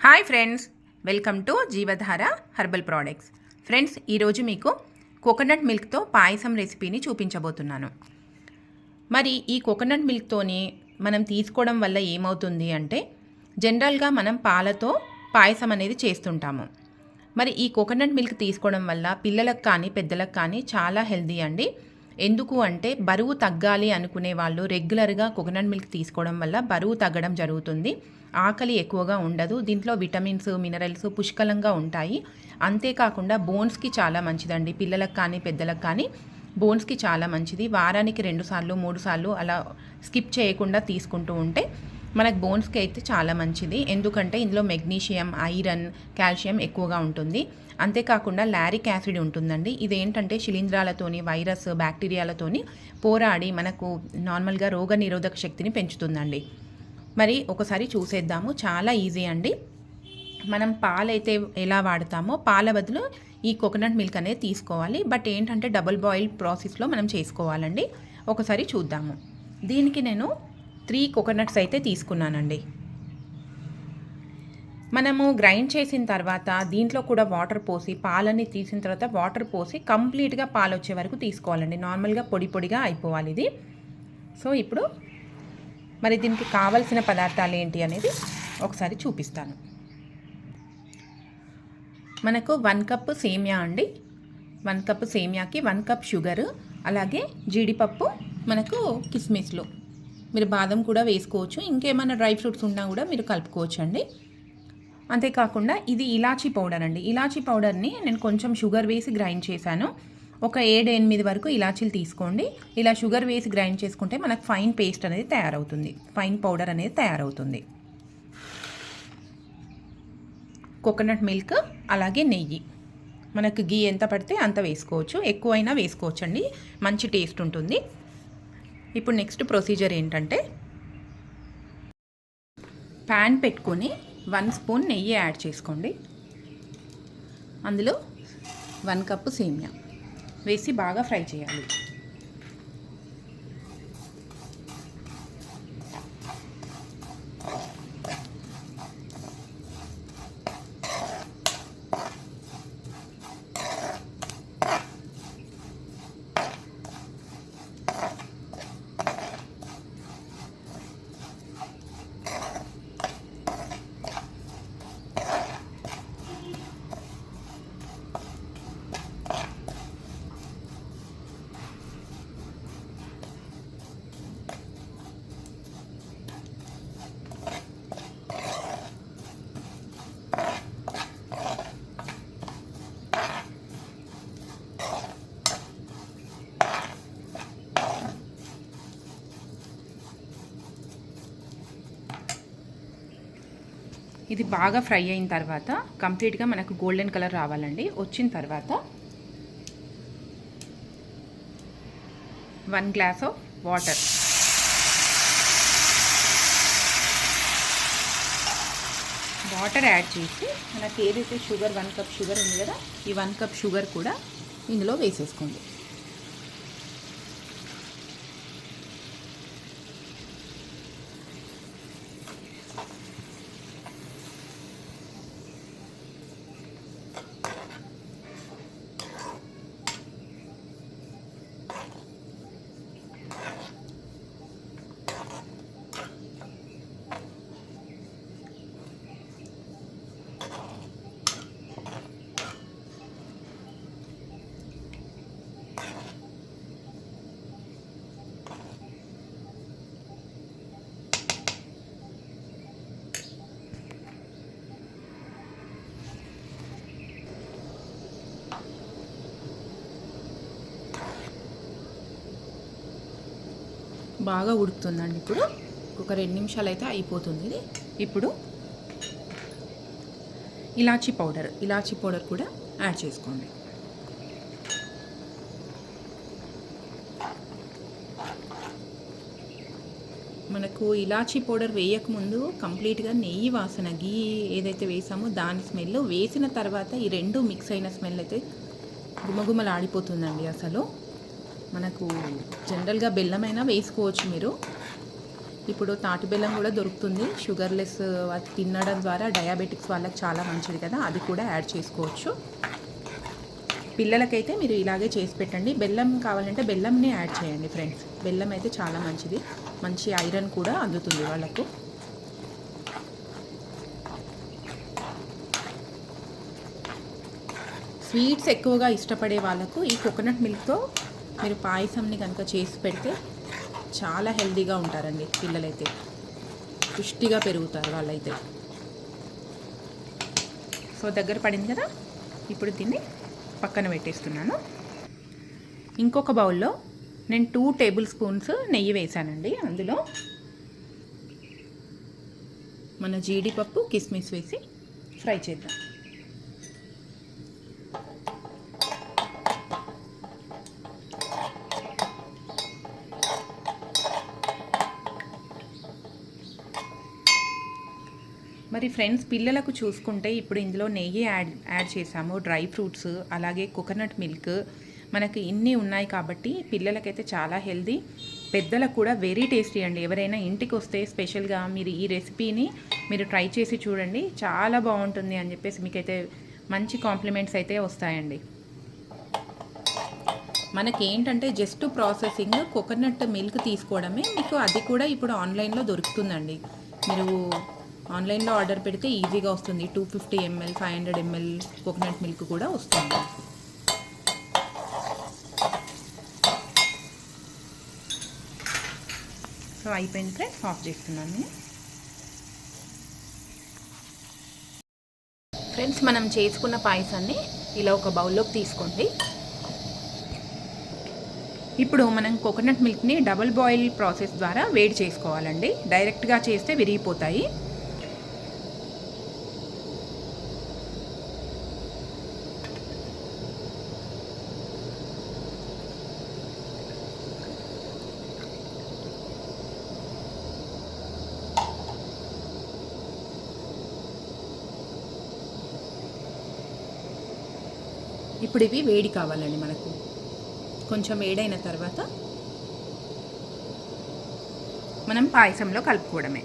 Hi friends welcome to Jeevadhara herbal products. Friends ఈరోజు మీకు coconut మిల్క్తో పాయసం రెసిపీని చూపించబోతున్నాను. మరి ఈ కోకోనట్ మిల్క్తోని మనం తీసుకోవడం వల్ల ఏమవుతుంది అంటే జనరల్గా మనం పాలతో పాయసం అనేది చేస్తుంటాము. మరి ఈ కోకోనట్ మిల్క్ తీసుకోవడం వల్ల పిల్లలకు కానీ పెద్దలకు కానీ చాలా హెల్దీ అండి. ఎందుకు అంటే బరువు తగ్గాలి అనుకునే వాళ్ళు రెగ్యులర్గా కోకోనట్ మిల్క్ తీసుకోవడం వల్ల బరువు తగ్గడం జరుగుతుంది. ఆకలి ఎక్కువగా ఉండదు. దీంట్లో విటమిన్స్ మినరల్స్ పుష్కలంగా ఉంటాయి. అంతేకాకుండా బోన్స్కి చాలా మంచిదండి. పిల్లలకు కానీ పెద్దలకు కానీ బోన్స్కి చాలా మంచిది. వారానికి రెండుసార్లు మూడుసార్లు మూడు సార్లు అలా స్కిప్ చేయకుండా తీసుకుంటూ ఉంటే మనకు బోన్స్కి అయితే చాలా మంచిది. ఎందుకంటే ఇందులో మెగ్నీషియం ఐరన్ కాల్షియం ఎక్కువగా ఉంటుంది. అంతేకాకుండా లారిక్ యాసిడ్ ఉంటుందండి. ఇదేంటంటే శిలీంధ్రాలతోని వైరస్ బ్యాక్టీరియాలతోని పోరాడి మనకు నార్మల్గా రోగ నిరోధక శక్తిని పెంచుతుందండి. మరి ఒకసారి చూసేద్దాము. చాలా ఈజీ అండి. మనం పాలైతే ఎలా వాడతామో పాల బదులు ఈ కోకోనట్ మిల్క్ అనేది తీసుకోవాలి. బట్ ఏంటంటే డబుల్ బాయిల్ ప్రాసెస్లో మనం చేసుకోవాలండి. ఒకసారి చూద్దాము. దీనికి నేను త్రీ కోకోనట్స్ అయితే తీసుకున్నానండి. మనము గ్రైండ్ చేసిన తర్వాత దీంట్లో కూడా వాటర్ పోసి పాలన్నీ తీసిన తర్వాత వాటర్ పోసి కంప్లీట్గా పాలు వచ్చే వరకు తీసుకోవాలండి. నార్మల్గా పొడి పొడిగా అయిపోవాలి ఇది. సో ఇప్పుడు మరి దీనికి కావలసిన పదార్థాలు ఏంటి అనేది ఒకసారి చూపిస్తాను. మనకు వన్ కప్ సేమియా అండి. వన్ కప్ సేమియాకి వన్ కప్ షుగర్ అలాగే జీడిపప్పు మనకు కిస్మిస్లు. మీరు బాదం కూడా వేసుకోవచ్చు. ఇంకేమైనా డ్రై ఫ్రూట్స్ ఉన్నా కూడా మీరు కలుపుకోవచ్చు అండి అంతేకాకుండా ఇది ఇలాచీ పౌడర్ అండి. ఇలాచీ పౌడర్ని నేను కొంచెం షుగర్ వేసి గ్రైండ్ చేశాను. ఒక ఏడు ఎనిమిది వరకు ఇలాచీలు తీసుకోండి. ఇలా షుగర్ వేసి గ్రైండ్ చేసుకుంటే మనకు ఫైన్ పేస్ట్ అనేది తయారవుతుంది. ఫైన్ పౌడర్ అనేది తయారవుతుంది. కోకోనట్ మిల్క్ అలాగే నెయ్యి. మనకు గీ ఎంత పడితే అంత వేసుకోవచ్చు. ఎక్కువైనా వేసుకోవచ్చు అండి మంచి టేస్ట్ ఉంటుంది. ఇప్పుడు నెక్స్ట్ ప్రొసీజర్ ఏంటంటే ప్యాన్ పెట్టుకొని వన్ స్పూన్ నెయ్యి యాడ్ చేసుకోండి. అందులో వన్ కప్పు సేమియా వేసి బాగా ఫ్రై చేయాలి. ఇది బాగా ఫ్రై అయిన తర్వాత కంప్లీట్గా మనకు గోల్డెన్ కలర్ రావాలండి. వచ్చిన తర్వాత one glass of water. Water add చేసి మనకి ఏదైతే షుగర్ వన్ కప్ షుగర్ ఉంది కదా ఈ వన్ కప్ షుగర్ కూడా ఇందులో వేసేసుకోండి. బాగా ఉడుకుతుందండి ఇప్పుడు. ఒక రెండు నిమిషాలు అయితే అయిపోతుంది ఇది. ఇప్పుడు ఇలాచీ పౌడర్ ఇలాచీ పౌడర్ కూడా యాడ్ చేసుకోండి. మనకు ఇలాచీ పౌడర్ వేయకముందు కంప్లీట్గా నెయ్యి వాసన గీ ఏదైతే వేసామో దాని స్మెల్ వేసిన తర్వాత ఈ రెండు మిక్స్ అయిన స్మెల్ అయితే గుమగుమలు ఆడిపోతుందండి అసలు. మనకు జనరల్గా బెల్లమైనా వేసుకోవచ్చు మీరు. ఇప్పుడు తాటి బెల్లం కూడా దొరుకుతుంది. షుగర్లెస్ తినడం ద్వారా డయాబెటిక్స్ వాళ్ళకి చాలా మంచిది కదా. అది కూడా యాడ్ చేసుకోవచ్చు. పిల్లలకైతే మీరు ఇలాగే చేసి పెట్టండి. బెల్లం కావాలంటే బెల్లంని యాడ్ చేయండి ఫ్రెండ్స్ బెల్లం అయితే చాలా మంచిది. మంచి ఐరన్ కూడా అందుతుంది వాళ్ళకు. స్వీట్స్ ఎక్కువగా ఇష్టపడే వాళ్ళకు ఈ కోకోనట్ మిల్క్తో మీరు పాయసంని కనుక చేసి పెడితే చాలా హెల్దీగా ఉంటారండి పిల్లలైతే. పుష్టిగా పెరుగుతారు వాళ్ళైతే. సో దగ్గర పడింది కదా? ఇప్పుడు దీన్ని పక్కన పెట్టేస్తున్నాను. ఇంకొక బౌల్లో నేను టూ టేబుల్ స్పూన్స్ నెయ్యి వేసానండి అందులో. మన జీడిపప్పు కిస్మిస్ వేసి ఫ్రై చేద్దాం. మరి ఫ్రెండ్స్ పిల్లలకు చూసుకుంటే ఇప్పుడు ఇందులో నెయ్యి యాడ్ యాడ్ చేసాము డ్రై ఫ్రూట్స్ అలాగే కోకోనట్ మిల్క్ మనకి ఇన్ని ఉన్నాయి కాబట్టి పిల్లలకైతే చాలా హెల్దీ. పెద్దలకు కూడా వెరీ టేస్టీ అండి. ఎవరైనా ఇంటికి వస్తే స్పెషల్గా మీరు ఈ రెసిపీని మీరు ట్రై చేసి చూడండి. చాలా బాగుంటుంది అని చెప్పేసి మీకైతే మంచి కాంప్లిమెంట్స్ అయితే వస్తాయండి. మనకి ఏంటంటే జస్ట్ ప్రాసెసింగ్ కోకోనట్ మిల్క్ తీసుకోవడమే. మీకు అది కూడా ఇప్పుడు ఆన్లైన్లో దొరుకుతుందండి. మీరు ఆన్లైన్లో ఆర్డర్ పెడితే ఈజీగా వస్తుంది. Two fifty ML five hundred ML coconut milk కూడా వస్తుంది. సో అయిపోయింది ఫ్రెండ్స్ ఆఫ్ చేస్తున్నాను నేను. ఫ్రెండ్స్ మనం చేసుకున్న పాయసాన్ని ఇలా ఒక బౌల్లోకి తీసుకోండి. ఇప్పుడు మనం కోకోనట్ మిల్క్ని డబుల్ బాయిల్ ప్రాసెస్ ద్వారా వేడి చేసుకోవాలండి. డైరెక్ట్గా చేస్తే విరిగిపోతాయి. ఇప్పుడు ఇవి వేడి కావాలండి మనకు. కొంచెం వేడైన తర్వాత మనం పాయసంలో కలుపుకోవడమే.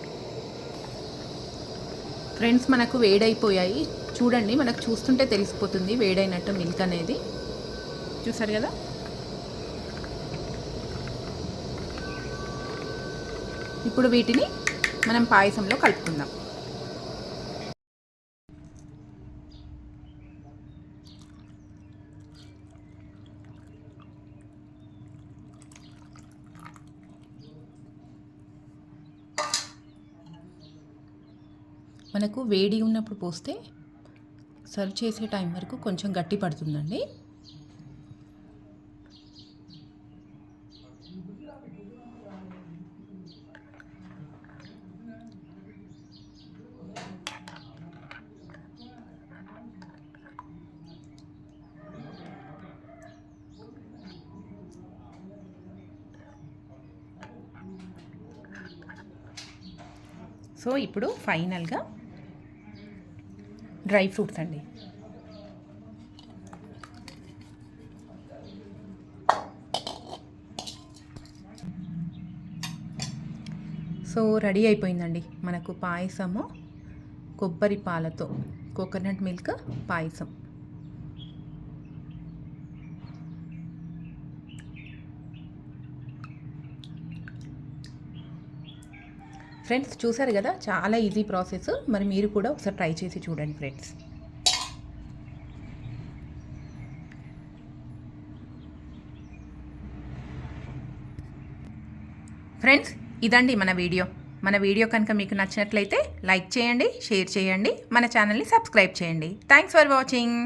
ఫ్రెండ్స్ మనకు వేడైపోయాయి. చూడండి మనకు చూస్తుంటే తెలిసిపోతుంది వేడైనట్టు మిల్క్ అనేది. చూసారు కదా? ఇప్పుడు వీటిని మనం పాయసంలో కలుపుకుందాం. మనకు వేడి ఉన్నప్పుడు పోస్తే సర్వ్ చేసే టైం వరకు కొంచెం గట్టి పడుతుందండి. సో ఇప్పుడు ఫైనల్గా డ్రై ఫ్రూట్స్ అండి. సో రెడీ అయిపోయిందండి మనకు పాయసము కొబ్బరి పాలతో కోకోనట్ మిల్క్ పాయసం. ఫ్రెండ్స్ చూసారు కదా? చాలా ఈజీ ప్రాసెస్ మరి మీరు కూడా ఒకసారి ట్రై చేసి చూడండి ఫ్రెండ్స్ ఫ్రెండ్స్ ఇదండి మన వీడియో మన వీడియో కనుక మీకు నచ్చినట్లయితే లైక్ చేయండి షేర్ చేయండి. మన ఛానల్ని సబ్స్క్రైబ్ చేయండి. Thanks for watching